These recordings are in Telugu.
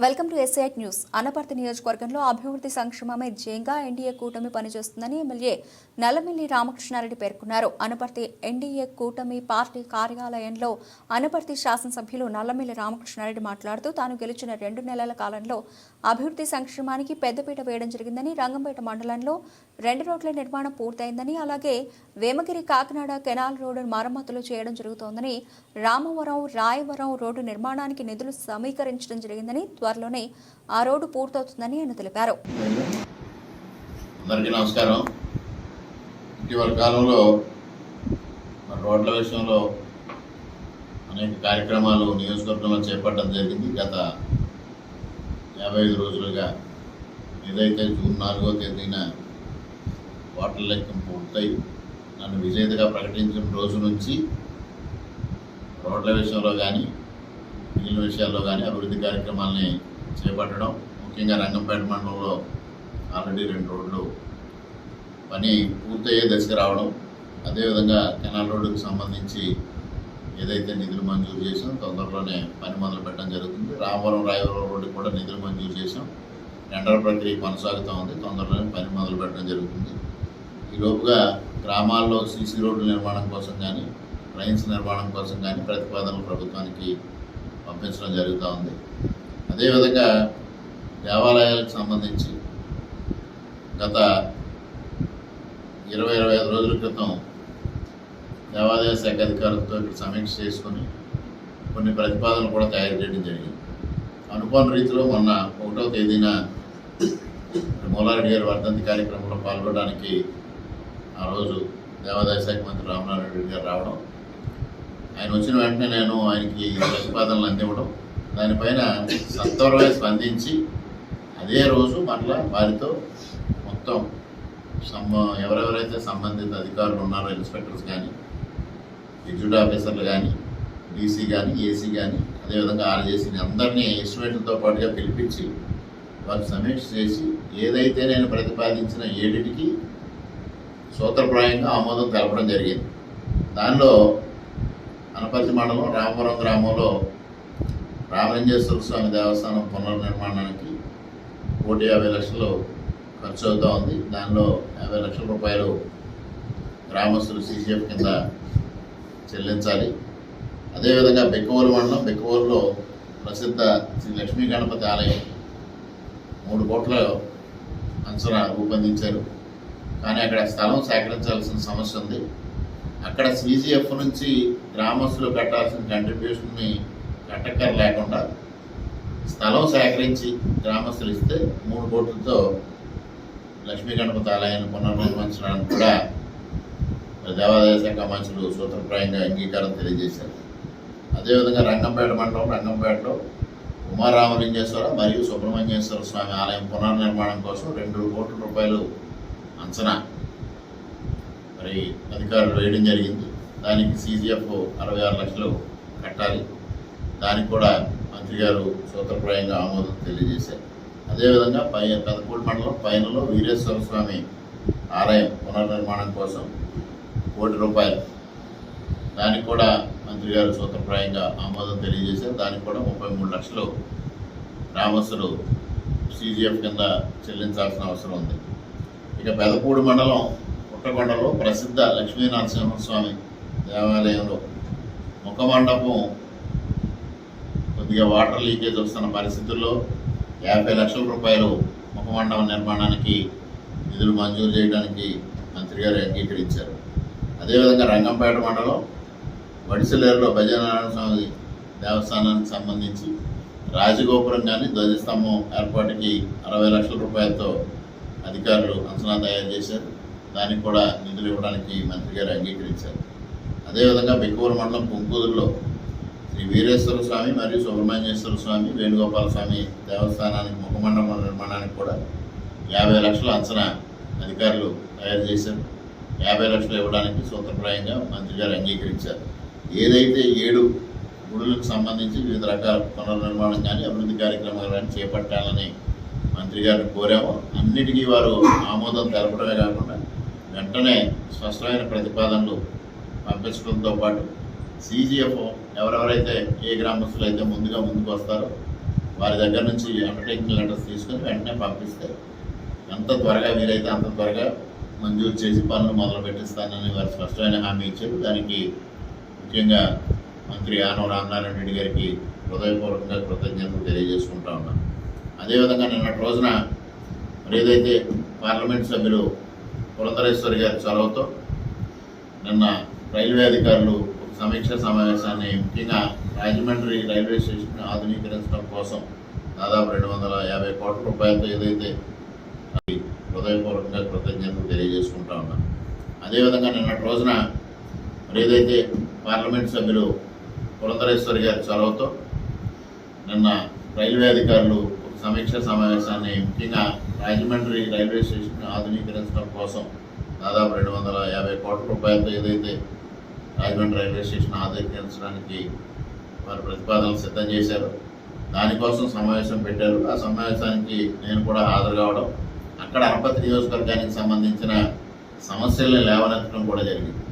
Welcome to ఎస్ఐట్ news. అనపర్తి నియోజకవర్గంలో అభివృద్ధి సంక్షేమమే ధ్యేయంగా ఎన్డీఏ కూటమి పనిచేస్తుందని ఎమ్మెల్యే నల్లమిల్లి రామకృష్ణారెడ్డి పేర్కొన్నారు. అనపర్తి ఎన్డీఏ కూటమి పార్టీ కార్యాలయంలో అనపర్తి శాసనసభ్యులు నల్లమిల్లి రామకృష్ణారెడ్డి మాట్లాడుతూ తాను గెలిచిన రెండు నెలల కాలంలో అభివృద్ధి సంక్షేమానికి పెద్దపీట వేయడం జరిగిందని రంగంపేట మండలంలో రెండు రోడ్ల నిర్మాణం పూర్తయిందని అలాగే వేమగిరి కాకినాడ కెనాల్ రోడ్డు మరమ్మతులు చేయడం జరుగుతోందని రామవరం రాయవరం రోడ్డు నిర్మాణానికి నిధులు సమీకరించడం జరిగిందని త్వరలోనే ఆ రోడ్డు పూర్తవుతుందని ఆయన తెలిపారు. అందరికీ నమస్కారం. ఇటీవల కాలంలో రోడ్ల విషయంలో అనేక కార్యక్రమాలు నియోజకవర్గంలో చేపట్టడం జరిగింది. గత యాభై ఐదు రోజులుగా ఏదైతే జూన్ నాలుగో తేదీన ఓట్ల లెక్కింపు పూర్తయి నన్ను విజేతగా ప్రకటించిన రోజు నుంచి రోడ్ల విషయంలో కానీ మిగిలిన విషయాల్లో కానీ అభివృద్ధి కార్యక్రమాలని చేపట్టడం ముఖ్యంగా రంగంపేట మండలంలో ఆల్రెడీ రెండు రోడ్లు పని పూర్తయ్యే దశకు రావడం అదేవిధంగా కెనాల్ రోడ్డుకు సంబంధించి ఏదైతే నిధులు మంజూరు చేసాం తొందరలోనే పని మొదలు పెట్టడం జరుగుతుంది. రామవరం రాయవరం రోడ్డు కూడా నిధులు మంజూరు చేసాం టెండర్ ప్రక్రియ కొనసాగుతూ ఉంది. తొందరలోనే పని మొదలు పెట్టడం జరుగుతుంది. ఈ లోపుగా గ్రామాల్లో సీసీ రోడ్ల నిర్మాణం కోసం కానీ ట్రైన్స్ నిర్మాణం కోసం కానీ ప్రతిపాదనలు ప్రభుత్వానికి పంపించడం జరుగుతూ ఉంది. అదేవిధంగా దేవాలయాలకు సంబంధించి గత ఇరవై ఇరవై ఐదు రోజుల క్రితం దేవాదాయ శాఖ అధికారులతో ఇక్కడ సమీక్ష చేసుకొని కొన్ని ప్రతిపాదనలు కూడా తయారు చేయడం జరిగింది. అనుకోని రీతిలో మొన్న ఒకటో తేదీన మూలారెడ్డి గారి వర్ధంతి కార్యక్రమంలో పాల్గొనడానికి ఆ రోజు దేవాదాయ శాఖ మంత్రి రామనారాయణ రెడ్డి గారు రావడం ఆయన వచ్చిన వెంటనే నేను ఆయనకి ప్రతిపాదనలు అందివ్వడం దానిపైన సత్వరమే స్పందించి అదే రోజు మరలా వారితో మొత్తం సంబ ఎవరెవరైతే సంబంధిత అధికారులు ఉన్నారో ఇన్స్పెక్టర్స్ కానీ ఎగ్జిక్యూటివ్ ఆఫీసర్లు కానీ డీసీ కానీ ఏసీ కానీ అదేవిధంగా ఆర్జేసీని అందరినీ ఎస్టిమేట్లతో పాటుగా పిలిపించి వారు సమీక్ష చేసి ఏదైతే నేను ప్రతిపాదించిన ఏడిటికి సూత్రప్రాయంగా ఆమోదం తెలపడం జరిగింది. దానిలో అనపర్తి మండలం రామపురం గ్రామంలో రామలింగేశ్వర స్వామి దేవస్థానం పునర్నిర్మాణానికి కోటి యాభై లక్షలు ఖర్చు అవుతూ ఉంది. దానిలో యాభై లక్షల రూపాయలు గ్రామస్తులు సీసీఎఫ్ కింద చెల్లించాలి. అదేవిధంగా బెక్కవోలు మండలం బెక్కవోలులో ప్రసిద్ధ శ్రీ లక్ష్మీ గణపతి ఆలయం మూడు కోట్ల అంచనా రూపొందించారు. కానీ అక్కడ స్థలం సేకరించాల్సిన సమస్య ఉంది. అక్కడ సీజీఎఫ్ నుంచి గ్రామస్తులు కట్టాల్సిన కంట్రిబ్యూషన్ని కట్టక్కర లేకుండా స్థలం సేకరించి గ్రామస్తులు ఇస్తే మూడు కోట్లతో లక్ష్మీ గణపతి ఆలయాన్ని పునర్నిర్మించడానికి కూడా దేవాదాయ శాఖ మంత్రులు సూత్రప్రాయంగా అంగీకారం తెలియజేశారు. అదేవిధంగా రంగంపేట మండలం రంగంపేటలో ఉమారామలింగేశ్వర మరియు సుబ్రహ్మణ్యేశ్వర స్వామి ఆలయం పునర్నిర్మాణం కోసం రెండు కోట్ల రూపాయలు అంచనా మరి అధికారులు వేయడం జరిగింది. దానికి సీజీఎఫ్ అరవై ఆరు లక్షలు కట్టాలి. దానికి కూడా మంత్రి గారు సూత్రప్రాయంగా ఆమోదం తెలియజేశారు. అదేవిధంగా పై పెదపూడి మండలం పైనలో వీరేశ్వర స్వామి ఆలయం పునర్నిర్మాణం కోసం కోటి రూపాయలు. దానికి కూడా మంత్రి గారు సూత్రప్రాయంగా ఆమోదం తెలియజేశారు. దానికి కూడా ముప్పై మూడు లక్షలు గ్రామస్తులు సీజీఎఫ్ కింద చెల్లించాల్సిన అవసరం ఉంది. ఇక పెదపూడి మండలం పుట్టకొండలో ప్రసిద్ధ లక్ష్మీనరసింహస్వామి దేవాలయంలో ముఖ మండపం కొద్దిగా వాటర్ లీకేజ్ వస్తున్న పరిస్థితుల్లో యాభై లక్షల రూపాయలు ముఖమండపం నిర్మాణానికి నిధులు మంజూరు చేయడానికి మంత్రి గారు అంగీకరించారు. అదేవిధంగా రంగంపేట మండలం వడిసెలేరులో భజనారాయణ స్వామి దేవస్థానానికి సంబంధించి రాజగోపురం కానీ ధ్వజస్తంభం ఏర్పాటుకి అరవై లక్షల రూపాయలతో అధికారులు అంచనా తయారు చేశారు. దానికి కూడా నిధులు ఇవ్వడానికి మంత్రి గారు అంగీకరించారు. అదేవిధంగా బెక్కూరు మండలం కుంకూరులో శ్రీ వీరేశ్వర స్వామి మరియు సుబ్రహ్మణ్యేశ్వర స్వామి వేణుగోపాల స్వామి దేవస్థానానికి ముఖమండపం నిర్మాణానికి కూడా యాభై లక్షల అంచనా అధికారులు తయారు చేశారు. యాభై లక్షలు ఇవ్వడానికి సూత్రప్రాయంగా మంత్రి గారు అంగీకరించారు. ఏదైతే ఏడు గుడులకు సంబంధించి వివిధ రకాల పునర్నిర్మాణం కానీ అభివృద్ధి కార్యక్రమాలు కానీ చేపట్టాలని మంత్రి గారిని కోరాము అన్నిటికీ వారు ఆమోదం తెలపడమే కాకుండా వెంటనే స్పష్టమైన ప్రతిపాదనలు పంపించడంతో పాటు సీజీఎఫ్ ఎవరెవరైతే ఏ గ్రామస్తులు అయితే ముందుగా ముందుకు వస్తారో వారి దగ్గర నుంచి అండర్టేకింగ్ లెటర్స్ తీసుకొని వెంటనే పంపిస్తే ఎంత త్వరగా వీలైతే అంత త్వరగా మంజూరు చేసి పనులు మొదలు పెట్టిస్తానని వారు స్పష్టమైన హామీ ఇచ్చారు. దానికి ముఖ్యంగా మంత్రి ఆనవ రామనారాయణ రెడ్డి గారికి హృదయపూర్వకంగా కృతజ్ఞతలు తెలియజేసుకుంటా ఉన్నాను అదేవిధంగా నిన్నటి రోజున మరి ఏదైతే పార్లమెంట్ సభ్యులు పురంధరేశ్వరి గారి చొరవతో నిన్న రైల్వే అధికారులు సమీక్ష సమావేశాన్ని ముఖ్యంగా రాజమండ్రి రైల్వే స్టేషన్ ఆధునీకరించడం కోసం దాదాపు రెండు వందల యాభై కోట్ల రూపాయలతో ఏదైతే అది హృదయపూర్వకంగా కృతజ్ఞతలు తెలియజేసుకుంటా ఉన్నాను అదేవిధంగా నిన్నటి రోజున మరి ఏదైతే పార్లమెంట్ సభ్యులు పురంధరేశ్వరి గారి చొరవతో నిన్న రైల్వే అధికారులు సమీక్ష సమావేశాన్ని ముఖ్యంగా రాజమండ్రి రైల్వే స్టేషన్ ఆధునీకరించడం కోసం దాదాపు రెండు వందల యాభై కోట్ల రూపాయలతో ఏదైతే రాజమండ్రి రైల్వే స్టేషన్ ఆధునీకరించడానికి వారు ప్రతిపాదనలు సిద్ధం చేశారు దానికోసం సమావేశం పెట్టారు. ఆ సమావేశానికి నేను కూడా హాజరు కావడం అక్కడ అనపతి నియోజకవర్గానికి సంబంధించిన సమస్యలను లేవనెత్తడం కూడా జరిగింది.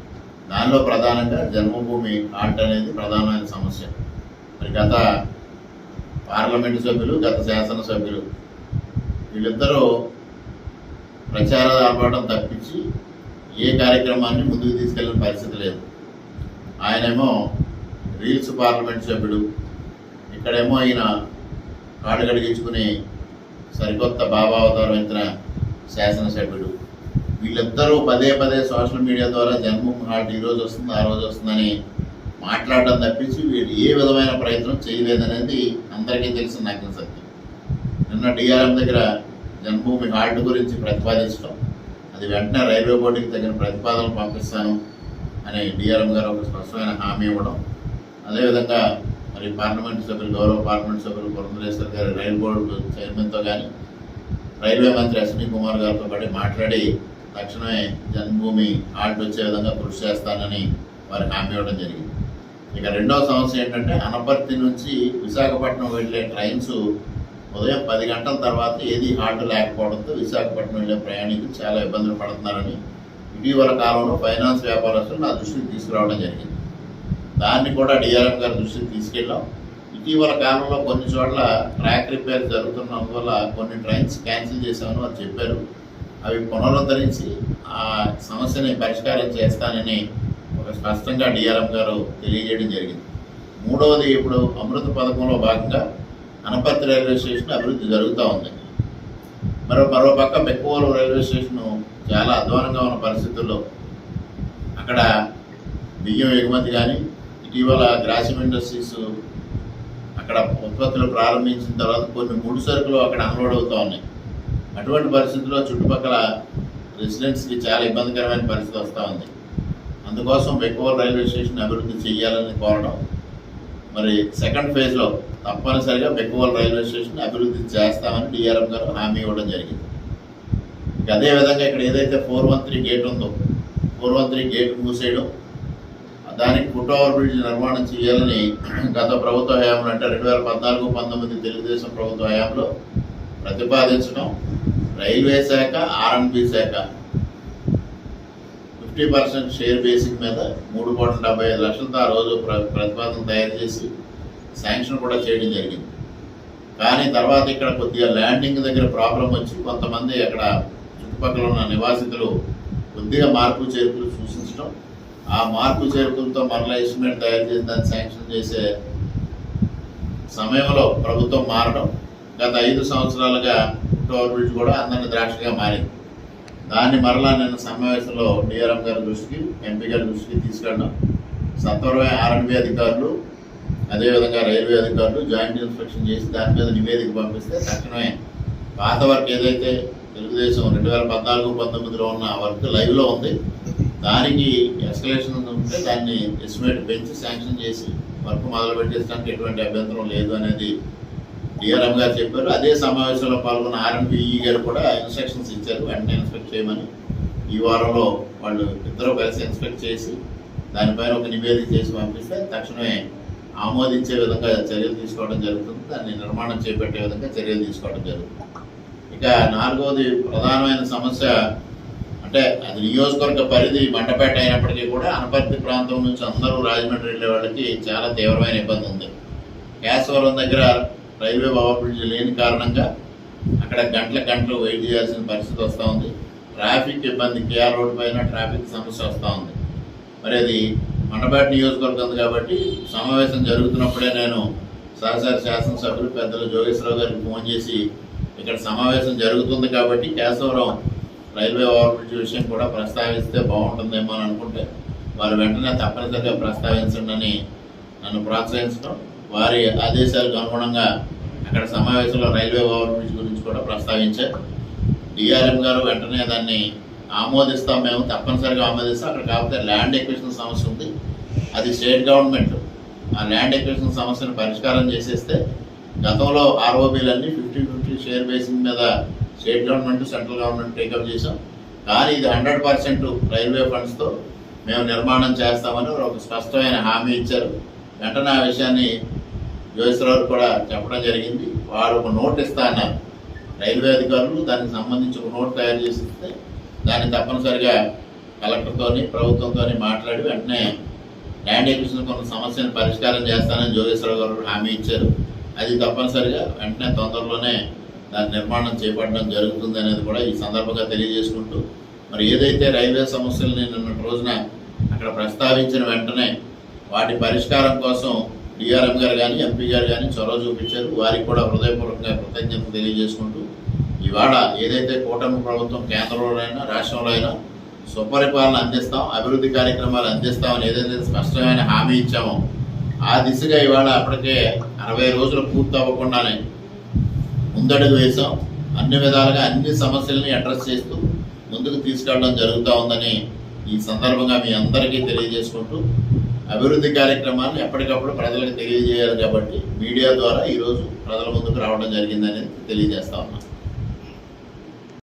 దానిలో ప్రధానంగా జన్మభూమి ఆర్ట్ అనేది ప్రధానమైన సమస్య. మరి గత పార్లమెంటు సభ్యులు గత శాసనసభ్యులు వీళ్ళిద్దరూ ప్రచార ఆపడం తప్పించి ఏ కార్యక్రమాన్ని ముందుకు తీసుకెళ్ళిన పరిస్థితి లేదు. ఆయనేమో రీల్స్ పార్లమెంట్ సభ్యుడు ఇక్కడేమో ఈయన కాడు కడిగించుకుని సరికొత్త బాబా ఎత్తిన శాసనసభ్యుడు. వీళ్ళిద్దరూ పదే పదే సోషల్ మీడియా ద్వారా జన్మభూమి హాట్ ఈ రోజు వస్తుంది ఆ రోజు వస్తుందని మాట్లాడడం తప్పించి వీళ్ళు ఏ విధమైన ప్రయత్నం చేయలేదనేది అందరికీ తెలిసిన నాకు సత్యం. నిన్న డిఆర్ఎం దగ్గర జన్మభూమి హాల్ట్ గురించి ప్రతిపాదించడం అది వెంటనే రైల్వే బోర్డుకి తగిన ప్రతిపాదనలు పంపిస్తాను అని డిఆర్ఎం గారు ఒక స్పష్టమైన హామీ ఇవ్వడం అదేవిధంగా మరి పార్లమెంట్ సభ్యులు గౌరవ పార్లమెంట్ సభ్యులు పురంధరేశ్వర్ గారు రైల్ బోర్డు చైర్మన్తో కానీ రైల్వే మంత్రి అశ్విని కుమార్ గారితో పాటు మాట్లాడి తక్షణమే జన్మభూమి హాల్ట్ వచ్చే విధంగా కృషి చేస్తానని వారికి హామీ ఇవ్వడం జరిగింది. ఇక రెండవ సమస్య ఏంటంటే అనపర్తి నుంచి విశాఖపట్నం వెళ్ళే ట్రైన్స్ ఉదయం పది గంటల తర్వాత ఏది హాల్ట్ లేకపోవడంతో విశాఖపట్నం వెళ్ళే ప్రయాణికులు చాలా ఇబ్బందులు పడుతున్నారని ఇటీవల కాలంలో ఫైనాన్స్ వ్యాపారస్తులు నా దృష్టికి తీసుకురావడం జరిగింది. దాన్ని కూడా డిఆర్ఎం గారి దృష్టికి తీసుకెళ్ళాం. ఇటీవల కాలంలో కొన్ని చోట్ల ట్రాక్ రిపేర్ జరుగుతున్నందు వల్ల కొన్ని ట్రైన్స్ క్యాన్సిల్ చేశామని వారు చెప్పారు. అవి పునరుద్ధరించి ఆ సమస్యని పరిష్కారం చేస్తానని ఒక స్పష్టంగా డిఆర్ఎం గారు తెలియజేయడం జరిగింది. మూడవది ఇప్పుడు అమృత పథకంలో భాగంగా అనపర్తి రైల్వే స్టేషన్ అభివృద్ధి జరుగుతూ ఉంది. మరో మరో పక్క బెక్కువలు రైల్వే స్టేషన్ చాలా అధ్వానంగా ఉన్న పరిస్థితుల్లో అక్కడ బియ్యం ఎగుమతి కానీ ఇటీవల గ్రాసిమ్ ఇండస్ట్రీస్ అక్కడ ఉత్పత్తులు ప్రారంభించిన తర్వాత కొన్ని ముడి సరుకులు అక్కడ అన్లోడ్ అవుతూ ఉన్నాయి. అటువంటి పరిస్థితుల్లో చుట్టుపక్కల రెసిడెంట్స్కి చాలా ఇబ్బందికరమైన పరిస్థితి వస్తూ ఉంది. అందుకోసం బెక్కోల్ రైల్వే స్టేషన్ అభివృద్ధి చేయాలని కోరడం మరి సెకండ్ ఫేజ్లో తప్పనిసరిగా బెక్కోల్ రైల్వే స్టేషన్ అభివృద్ధి చేస్తామని డిఆర్ఎం గారు హామీ ఇవ్వడం జరిగింది. ఇక అదేవిధంగా ఇక్కడ ఏదైతే ఫోర్ వన్ త్రీ గేట్ ఉందో ఫోర్ వన్ త్రీ గేట్ మూసేయడం దానికి ఫుట్ ఓవర్ బ్రిడ్జ్ నిర్మాణం చేయాలని గత ప్రభుత్వ హయాంలో అంటే రెండు వేల పద్నాలుగు పంతొమ్మిది తెలుగుదేశం ప్రభుత్వ హయాంలో ప్రతిపాదించడం రైల్వే శాఖ ఆర్ఎన్బి శాఖ. ఫిఫ్టీ పర్సెంట్ షేర్ బేసిక్ మీద మూడు కోట్ల డెబ్బై ఐదు లక్షలతో ఆ రోజు ప్ర ప్రతిపాదన తయారు చేసి శాంక్షన్ కూడా చేయడం జరిగింది. కానీ తర్వాత ఇక్కడ కొద్దిగా ల్యాండింగ్ దగ్గర ప్రాబ్లం వచ్చి కొంతమంది అక్కడ చుట్టుపక్కల ఉన్న నివాసితులు కొద్దిగా మార్పు చేర్పులు సూచించడం ఆ మార్పు చేర్పులతో మరలా ఇన్స్ట్రుమెంట్ తయారు చేసి దాన్ని శాంక్షన్ చేసే సమయంలో ప్రభుత్వం మారడం గత ఐదు సంవత్సరాలుగా టోర్ బ్రిడ్జ్ కూడా అందరిని ద్రాక్షగా మారింది. దాన్ని మరలా నిన్న సమావేశంలో డిఆర్ఎం గారి దృష్టికి ఎంపీ గారి దృష్టికి తీసుకెళ్ళడం సత్వరమే ఆర్ఎన్బి అధికారులు అదేవిధంగా రైల్వే అధికారులు జాయింట్ ఇన్స్పెక్షన్ చేసి దాని మీద నివేదిక పంపిస్తే తక్షణమే పాత వర్క్ ఏదైతే తెలుగుదేశం రెండు వేల పద్నాలుగు పంతొమ్మిదిలో ఉన్న వర్క్ లైవ్లో ఉంది దానికి ఎస్కలేషన్ ఉంటే దాన్ని ఎస్టిమేట్ పెంచి శాంక్షన్ చేసి వర్క్ మొదలు పెట్టేసడానికి ఎటువంటి అభ్యంతరం లేదు అనేది డిఆర్ఎం గారు చెప్పారు. అదే సమావేశంలో పాల్గొన్న ఆర్ఎన్బిఈ గారు కూడా ఇన్స్ట్రక్షన్స్ ఇచ్చారు. వెంటనే ఇన్స్పెక్ట్ చేయమని ఈ వారంలో వాళ్ళు ఇద్దరు కలిసి ఇన్స్పెక్ట్ చేసి దానిపైన ఒక నివేదిక చేసి పంపిస్తే తక్షణమే ఆమోదించే విధంగా చర్యలు తీసుకోవడం జరుగుతుంది. దాన్ని నిర్మాణం చేపట్టే విధంగా చర్యలు తీసుకోవడం జరుగుతుంది. ఇక నాలుగవది ప్రధానమైన సమస్య అంటే అది నియోజకవర్గ పరిధి మండపేట అయినప్పటికీ కూడా అనపర్తి ప్రాంతం నుంచి అందరూ రాజమండ్రి వెళ్ళే వాళ్ళకి చాలా తీవ్రమైన ఇబ్బంది ఉంది. కేశవరం దగ్గర రైల్వే ఓవర్ లేని కారణంగా అక్కడ గంటల గంటలు వెయిట్ చేయాల్సిన పరిస్థితి వస్తూ ఉంది. ట్రాఫిక్ ఇబ్బంది కేఆర్ రోడ్ పైన ట్రాఫిక్ సమస్య వస్తూ ఉంది. మరి అది మండపేట నియోజకవర్గం ఉంది కాబట్టి సమావేశం జరుగుతున్నప్పుడే నేను సహసారి శాసనసభ్యులు పెద్దలు జోగేశ్వరరావు గారికి ఫోన్ చేసి ఇక్కడ సమావేశం జరుగుతుంది కాబట్టి కేశవరం రైల్వే ఓవర్ బ్రిడ్జ్ విషయం కూడా ప్రస్తావిస్తే బాగుంటుందేమో అని అనుకుంటే వారు వెంటనే తప్పనిసరిగా ప్రస్తావించండి నన్ను ప్రోత్సహించడం. వారి ఆదేశాలకు అనుగుణంగా అక్కడ సమావేశంలో రైల్వే ఓవర్బ్రిడ్జ్ గురించి కూడా ప్రస్తావించారు డిఆర్ఎం గారు వెంటనే దాన్ని ఆమోదిస్తాం మేము తప్పనిసరిగా ఆమోదిస్తాం. అక్కడ కాకపోతే ల్యాండ్ ఎక్విషన్ సమస్య ఉంది. అది స్టేట్ గవర్నమెంట్. ఆ ల్యాండ్ ఎక్విషన్ సమస్యను పరిష్కారం చేసేస్తే గతంలో ఆర్ఓబీలన్నీ ఫిఫ్టీ ఫిఫ్టీ షేర్ బేసింగ్ మీద state government central government take up చేశాం. కానీ ఇది హండ్రెడ్ పర్సెంట్ రైల్వే ఫండ్స్తో మేము నిర్మాణం చేస్తామని ఒక స్పష్టమైన హామీ ఇచ్చారు. వెంటనే ఆ విషయాన్ని జోగేశ్వరరావు కూడా చెప్పడం జరిగింది. వారు ఒక నోట్ ఇస్తా అన్నారు. రైల్వే అధికారులు దానికి సంబంధించి ఒక నోట్ తయారు చేసిస్తే దాన్ని తప్పనిసరిగా కలెక్టర్తోని ప్రభుత్వంతోని మాట్లాడి వెంటనే ల్యాండ్ ఎక్విషన్ కొంత సమస్యను పరిష్కారం చేస్తానని జోగేశ్వరరావు గారు హామీ ఇచ్చారు. అది తప్పనిసరిగా వెంటనే తొందరలోనే దాని నిర్మాణం చేపట్టడం జరుగుతుంది అనేది కూడా ఈ సందర్భంగా తెలియజేసుకుంటూ మరి ఏదైతే రైల్వే సమస్యల్ని నిన్న రోజున అక్కడ ప్రస్తావించిన వెంటనే వాటి పరిష్కారం కోసం డిఆర్ఎం గారు కానీ ఎంపీ గారు కానీ చొరవ చూపించారు. వారికి కూడా హృదయపూర్వకంగా కృతజ్ఞతలు తెలియజేసుకుంటూ ఇవాళ ఏదైతే కూటమి ప్రభుత్వం కేంద్రంలోనైనా రాష్ట్రంలో అయినా సుపరిపాలన అందిస్తాం అభివృద్ధి కార్యక్రమాలు అందిస్తామని ఏదైతే స్పష్టమైన హామీ ఇచ్చామో ఆ దిశగా ఇవాళ అప్పటికే అరవై రోజులు పూర్తి అవ్వకుండానే ముందడుగు వేసాం అన్ని విధాలుగా అన్ని సమస్యల్ని అడ్రస్ చేస్తూ ముందుకు తీసుకెళ్ళడం జరుగుతూ ఉందని ఈ సందర్భంగా మీ అందరికీ తెలియజేసుకుంటూ అభివృద్ధి కార్యక్రమాలు ఎప్పటికప్పుడు ప్రజలకు తెలియజేయాలి కాబట్టి మీడియా ద్వారా ఈరోజు ప్రజల ముందుకు రావడం జరిగిందని తెలియజేస్తా ఉన్నాం.